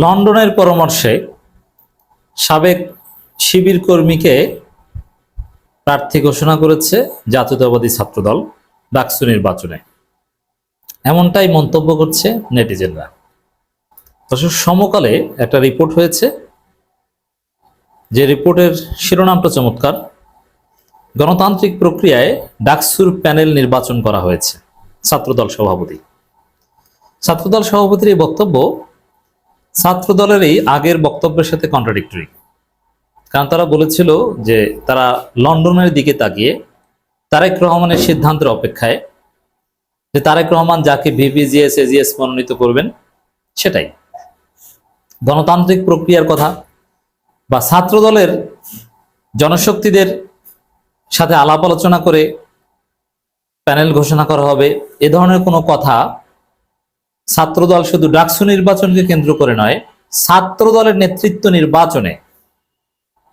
লন্ডনের পরামর্শে সাবেক শিবির কর্মীকে প্রার্থী ঘোষণা করেছে জাতীয়তাবাদী ছাত্রদল ডাকসু নির্বাচনে। এমনটাই মন্তব্য করছে নেটিজেনরা। দর্শক, সমকালে একটা রিপোর্ট হয়েছে। যে রিপোর্টের শিরোনামটা চমৎকার। গণতান্ত্রিক প্রক্রিয়ায় ডাকসুর প্যানেল নির্বাচন করা হয়েছে ছাত্রদল সভাপতি। ছাত্রদল সভাপতির এই বক্তব্য ছাত্রদলেরই আগের বক্তব্যের সাথে কন্ট্রাডিক্টরি কারণ তারা বলেছিল যে তারা লন্ডনের দিকে তাকিয়ে তারেক রহমানের সিদ্ধান্তের অপেক্ষায় যে তারেক রহমান যাকে ভিপিজিএস এজিএস মনোনীত করবেন, সেটাই। গণতান্ত্রিক প্রক্রিয়ার কথা বা ছাত্রদলের জনশক্তিদের সাথে আলাপ আলোচনা করে প্যানেল ঘোষণা করা হবে, এ ধরনের কোনো কথা ছাত্রদল শুধু ডাকসু নির্বাচনকে কেন্দ্র করে নয়, ছাত্রদলের নেতৃত্ব নির্বাচনে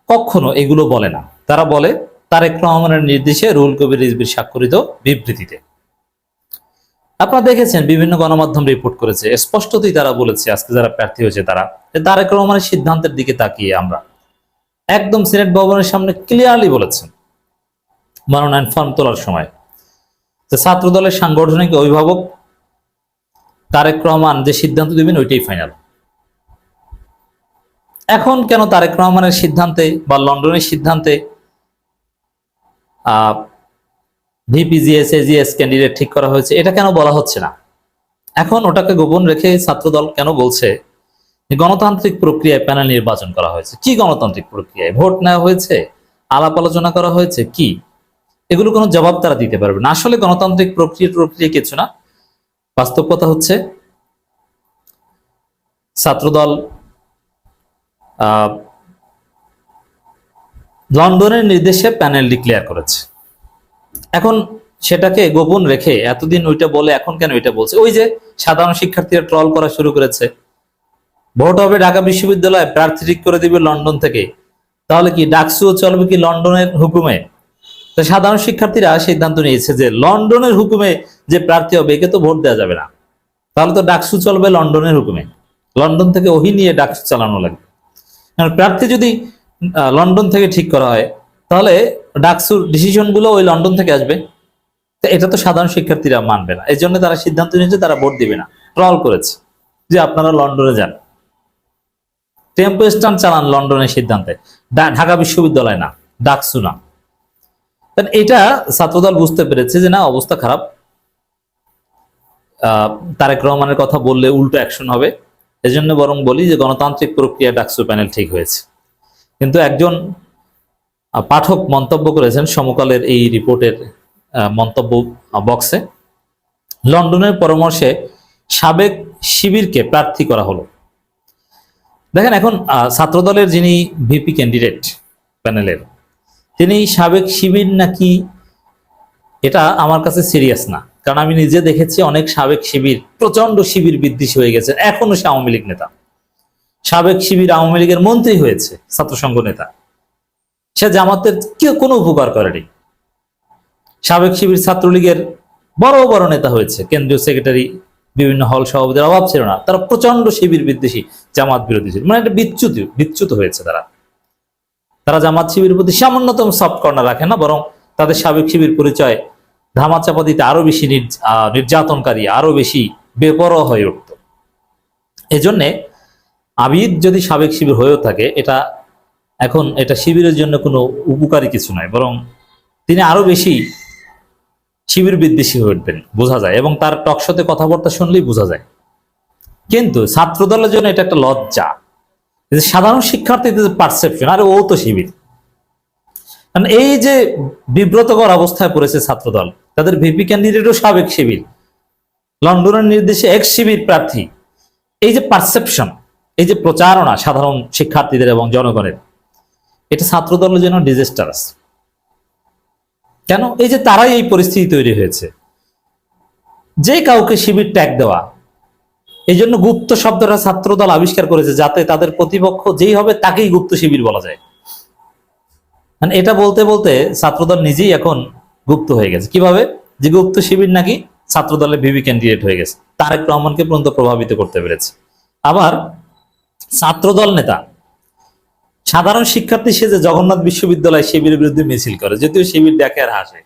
কখনো এগুলো বলে না। তারা বলে, তারেক রহমানের নির্দেশে রুল কবির রিজবির স্বাক্ষরিত বিবৃতিতে। আপনারা দেখেছেন, বিভিন্ন গণমাধ্যম রিপোর্ট করেছে। স্পষ্টতই তারা বলেছে, আজকে যারা প্রার্থী হয়েছে তারা তারেক রহমানের সিদ্ধান্তের দিকে তাকিয়ে আমরা। একদম সিনেট ভবনের সামনে ক্লিয়ারলি বলেছেন, মনোনয়ন ফর্ম তোলার সময়। যে ছাত্র দলের সাংগঠনিক অভিভাবক তারেক রহমান যে সিদ্ধান্ত দিবেন, ওইটাই ফাইনাল এখন কেন তারেক রহমানের সিদ্ধান্তে বা লন্ডনের সিদ্ধান্তে ভিপিজিএস এজিএস ক্যান্ডিডেট ঠিক করা হয়েছে, এটা কেন বলা হচ্ছে না? এখন ওটাকে গোপন রেখে ছাত্রদল কেন বলছে গণতান্ত্রিক প্রক্রিয়ায় প্যানেল নির্বাচন করা হয়েছে? কি গণতান্ত্রিক প্রক্রিয়ায়? ভোট নেওয়া হয়েছে? আলাপ আলোচনা করা হয়েছে? কি? এগুলো কোনো জবাব তারা দিতে পারবে না। আসলে গণতান্ত্রিক প্রক্রিয়া প্রক্রিয়া কিছু না। বাস্তব কথা হচ্ছে ছাত্রদল লন্ডনের নির্দেশে প্যানেল ডিক্লেয়ার করেছে। এখন সেটাকে গোপন রেখে এতদিন ওইটা বলে এখন কেন এটা বলছে? ওই যে সাধারণ শিক্ষার্থীরা ট্রল করা শুরু করেছে। ভোট হবে ঢাকা বিশ্ববিদ্যালয়ে, প্রার্থী ঠিক করে দিবে লন্ডন থেকে। তাহলে কি ডাকসুও চলবে কি লন্ডনের হুকুমে? সাধারণ শিক্ষার্থীরা সিদ্ধান্ত নিয়েছে যে লন্ডনের হুকুমে যে প্রার্থী হবে, একে তো ভোট দেওয়া যাবে না। তাহলে তো ডাকসু চলবে লন্ডনের হুকুমে। লন্ডন থেকে ওহি নিয়ে ডাকসু চালানো লাগবে। প্রার্থী যদি লন্ডন থেকে ঠিক করা হয়, তাহলে ডাকসুর ডিসিশনগুলো ওই লন্ডন থেকে আসবে। এটা তো সাধারণ শিক্ষার্থীরা মানবে না। এই জন্য তারা সিদ্ধান্ত নিয়েছে, তারা ভোট দিবে না। ট্রল করেছে যে আপনারা লন্ডনে যান। টেম্পো স্ট্যান্ড চালান লন্ডনের সিদ্ধান্তে। ঢাকা বিশ্ববিদ্যালয় না, ডাকসু না। এটা ছাত্রদল বুঝতে পেরেছে যে না, অবস্থা খারাপ। তারেক রহমানের কথা বললে উল্টো অ্যাকশন হবে। এজন্য বরং বলি যে, গণতান্ত্রিক প্রক্রিয়া ডাকসু প্যানেল ঠিক হয়েছে। কিন্তু একজন পাঠক মন্তব্য করেছেন সমকালের এই রিপোর্টের মন্তব্য বক্সে লন্ডনের পরামর্শে সাবেক শিবিরকে প্রার্থী করা হলো। দেখেন এখন ছাত্রদলের যিনি ভিপি ক্যান্ডিডেট প্যানেলের তিনি সাবেক শিবির নাকি, এটা আমার কাছে সিরিয়াস না। কারণ আমি নিজে দেখেছি অনেক সাবেক শিবির প্রচণ্ড শিবির বিদ্বেষী হয়ে গেছে। এখনও সে আওয়ামী লীগ নেতা। সাবেক শিবির আওয়ামী লীগের মন্ত্রী হয়েছে ছাত্র সংঘ নেতা। সে জামাতের কেউ কোনো উপকার করেনি। সাবেক শিবির ছাত্রলীগের বড় বড় নেতা হয়েছে। কেন্দ্রীয় সেক্রেটারি, বিভিন্ন হল সভাপতির অভাব ছিল না। তারা প্রচণ্ড শিবির বিদ্বেষী, জামাত বিরোধী ছিল। মানে একটা বিচ্যুত বিচ্যুত হয়েছে তারা। তারা জামাত শিবির প্রতি সামান্যতম সফট কর্নার রাখে না, বরং তাদের সাবেক শিবির পরিচয় ধামাচাপা দিতে আরও বেশি নির্যাতনকারী আরও বেশি বেপরোয়া হয়ে উঠত। এজন্যে আবিদ যদি সাবেক শিবির হয়েও থাকে, এটা এখন এটা শিবিরের জন্য কোনো উপকারী কিছু নয়, বরং তিনি আরও বেশি শিবির বিদ্বেষী হয়ে উঠবেন, বোঝা যায়, এবং তার টকশতে কথাবার্তা শুনলেই বোঝা যায়। কিন্তু ছাত্রদলের জন্য এটা একটা লজ্জা। সাধারণ শিক্ষার্থীদের পারসেপশন আরে ও তো শিবির। কারণ এই যে বিব্রতকর অবস্থায় পড়েছে ছাত্রদল, তাদের ভিপি ক্যান্ডিডেটও সাবেক শিবির, লন্ডনের নির্দেশে এক শিবির প্রার্থী। এই যে পারসেপশন এই যে প্রচারণা সাধারণ শিক্ষার্থীদের এবং জনগণের, এটা ছাত্রদলের জন্য ডিজাস্টারাস কেন? এই যে তারাই এই পরিস্থিতি তৈরি হয়েছে। যে কাউকে শিবির ট্যাগ দেওয়া, এই জন্য গুপ্ত শব্দটা ছাত্রদল আবিষ্কার করেছে যাতে তাদের প্রতিপক্ষ যেই হবে তাকেই গুপ্ত শিবির বলা যায়। মানে এটা বলতে বলতে ছাত্রদল নিজেই এখন গুপ্ত হয়ে গেছে। কীভাবে? যে গুপ্ত শিবির নাকি ছাত্রদলের ভিভি ক্যান্ডিডেট হয়ে গেছে। তারেক রহমানকে পর্যন্ত প্রভাবিত করতে পেরেছে। আবার ছাত্রদল নেতা, সাধারণ শিক্ষার্থী সে যে জগন্নাথ বিশ্ববিদ্যালয় শিবিরের বিরুদ্ধে মিছিল করে, যদিও শিবির দেখে আর হাসে।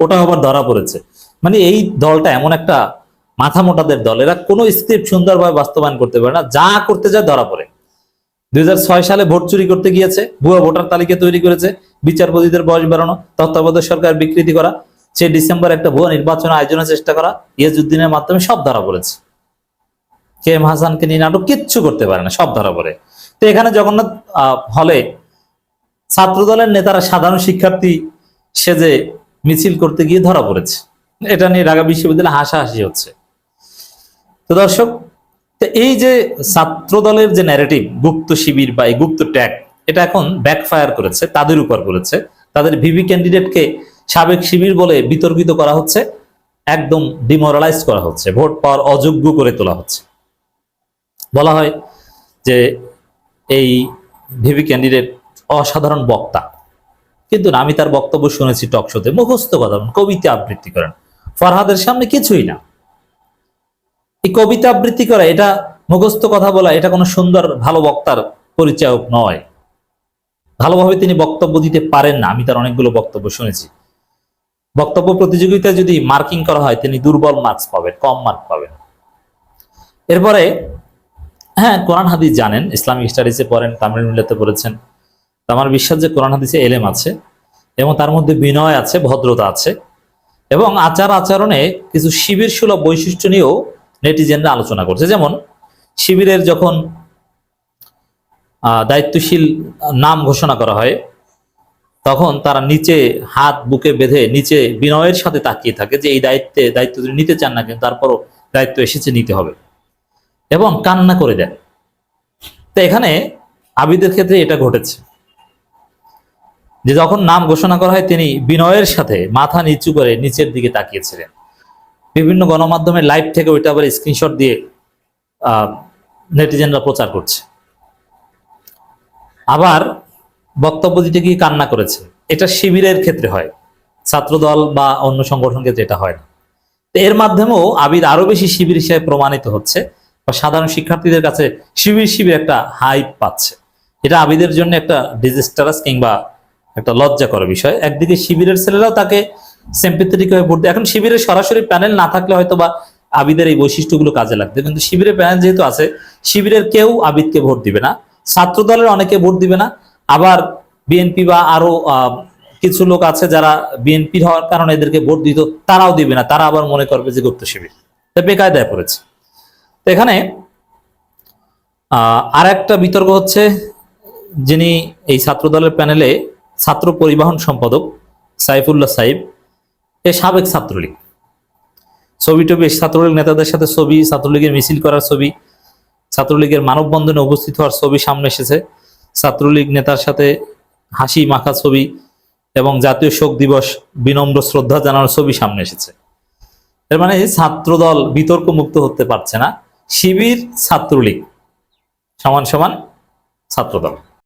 ওটা আবার ধরা পড়েছে। মানে এই দলটা এমন একটা মাথা মোটাদের দল। এরা কোনো স্ক্রিপ্ট সুন্দরভাবে বাস্তবায়ন করতে পারে না। যা করতে যায় ধরা পড়ে। দুই হাজার ছয় সালে ভোট চুরি করতে গিয়েছে, ভুয়া ভোটার তালিকা তৈরি করেছে, বিচারপতিদের বয়স বাড়ানো, তত্ত্বাবধায়ক সরকার বিকৃতি করা, সে ডিসেম্বর একটা ভুয়া নির্বাচন আয়োজনের চেষ্টা করা ইয়াজুদ্দিনের মাধ্যমে সব ধরা পড়েছে। কে এম হাসানকে নিয়ে নাটক কিচ্ছু করতে পারে না, সব ধরা পড়ে। তো এখানে জগন্নাথ হলে ছাত্রদলের নেতারা সাধারণ শিক্ষার্থী সেজে মিছিল করতে গিয়ে ধরা পড়েছে। এটা নিয়ে ঢাকা বিশ্ববিদ্যালয়ে হাসাহাসি হচ্ছে। তো দর্শক তো এই যে ছাত্র দলের যে ন্যারেটিভ গুপ্ত শিবির বা এই গুপ্ত ট্যাগ, এটা এখন ব্যাকফায়ার করেছে, তাদের উপর করেছে। তাদের ভিভি ক্যান্ডিডেটকে সাবেক শিবির বলে বিতর্কিত করা হচ্ছে, একদম ডিমোরালাইজ করা হচ্ছে, ভোট পাওয়ার অযোগ্য করে তোলা হচ্ছে। বলা হয় যে এই ভিভি ক্যান্ডিডেট অসাধারণ বক্তা। কিন্তু আমি তার বক্তব্য শুনেছি টকশোতে মুখস্থ কথা কবিতা আবৃত্তি করেন। ফরহাদের সামনে কিছুই না। এই কবিতা আবৃত্তি করা, এটা মুখস্থ কথা বলা, এটা কোনো সুন্দর ভালো বক্তার পরিচায়ক নয়। ভালোভাবে তিনি বক্তব্য দিতে পারেন না, আমি তার অনেকগুলো বক্তব্য শুনেছি। বক্তব্য প্রতিযোগিতায় যদি মার্কিং করা হয়, তিনি দুর্বল মার্কস পাবেন, কম মার্ক পাবেন। এরপরে হ্যাঁ কোরআন হাদিস জানেন, ইসলামিক স্টাডিজে পড়েন তামিল মিলাতে পড়েছেন। তো আমার বিশ্বাস যে কোরআন হাদিসে এলেম আছে, এবং তার মধ্যে বিনয় আছে, ভদ্রতা আছে, এবং আচার আচরণে কিছু শিবির সুলভ বৈশিষ্ট্য নিয়েও নেটিজেনরা আলোচনা করছে। যেমন শিবিরের যখন দায়িত্বশীল নাম ঘোষণা করা হয়, তখন তারা নিচে হাত, বুকে বেঁধে নিচে বিনয়ের সাথে তাকিয়ে থাকে যে এই দায়িত্বে, দায়িত্ব যদি নিতে চান না কিন্তু তারপরও দায়িত্ব এসেছে, নিতে হবে। এবং কান্না করে দেন। তো এখানে আবিদের ক্ষেত্রে এটা ঘটেছে। যে যখন নাম ঘোষণা করা হয়, তিনি বিনয়ের সাথে মাথা নিচু করে নিচের দিকে তাকিয়েছিলেন বিভিন্ন গণমাধ্যমে লাইভ থেকে ওইটা আবার স্ক্রিনশট দিয়ে নেটিজেনরা প্রচার করছে। আবার বক্তব্য দিতে গিয়ে কান্না করেছে। এটা শিবিরের ক্ষেত্রে হয়, ছাত্রদল বা অন্য সংগঠন ক্ষেত্রে এটা হয় না। এর মাধ্যমেও আবির আরও বেশি শিবির হিসেবে প্রমাণিত হচ্ছে বা সাধারণ শিক্ষার্থীদের কাছে শিবির শিবির একটা হাইপ পাচ্ছে। এটা আবিদের জন্য একটা ডিজাস্টারাস কিংবা একটা লজ্জা করা বিষয়। একদিকে শিবিরের ছেলেরাও তাকে সিম্পেথেটিক হয়ে ভোট এখন শিবিরের সরাসরি প্যানেল না থাকলে হয়তো বা আবিদের এই বৈশিষ্ট্যগুলো কাজে লাগবে। কিন্তু শিবিরের প্যানেল যেহেতু আছে, শিবিরের কেউ আবিদকে ভোট দিবে না। ছাত্র দলের অনেকে ভোট দিবে না। আবার বিএনপি বা আরও কিছু লোক আছে যারা বিএনপির হওয়ার কারণে এদেরকে ভোট দিত, তারাও দিবে না। তারা আবার মনে করবে যে গুপ্ত শিবির। তা বেকায়দায় পড়েছে। তো এখানে আর একটা বিতর্ক হচ্ছে যিনি এই ছাত্র দলের প্যানেলে ছাত্র পরিবহন সম্পাদক সাইফুল্লাহ সাইব এ সাবেক ছাত্রলীগ। ছবি টবি, ছাত্রলীগ নেতাদের সাথে ছবি, ছাত্রলীগের মিছিল করার ছবি, ছাত্রলীগের মানববন্ধনে উপস্থিত হওয়ার ছবি সামনে এসেছে। ছাত্রলীগ নেতার সাথে হাসি মাখা ছবি এবং জাতীয় শোক দিবস, বিনম্র শ্রদ্ধা জানানোর ছবি সামনে এসেছে। এর মানে ছাত্রদল বিতর্ক মুক্ত হতে পারছে না। শিবির ছাত্রলীগ, সমান সমান ছাত্রদল।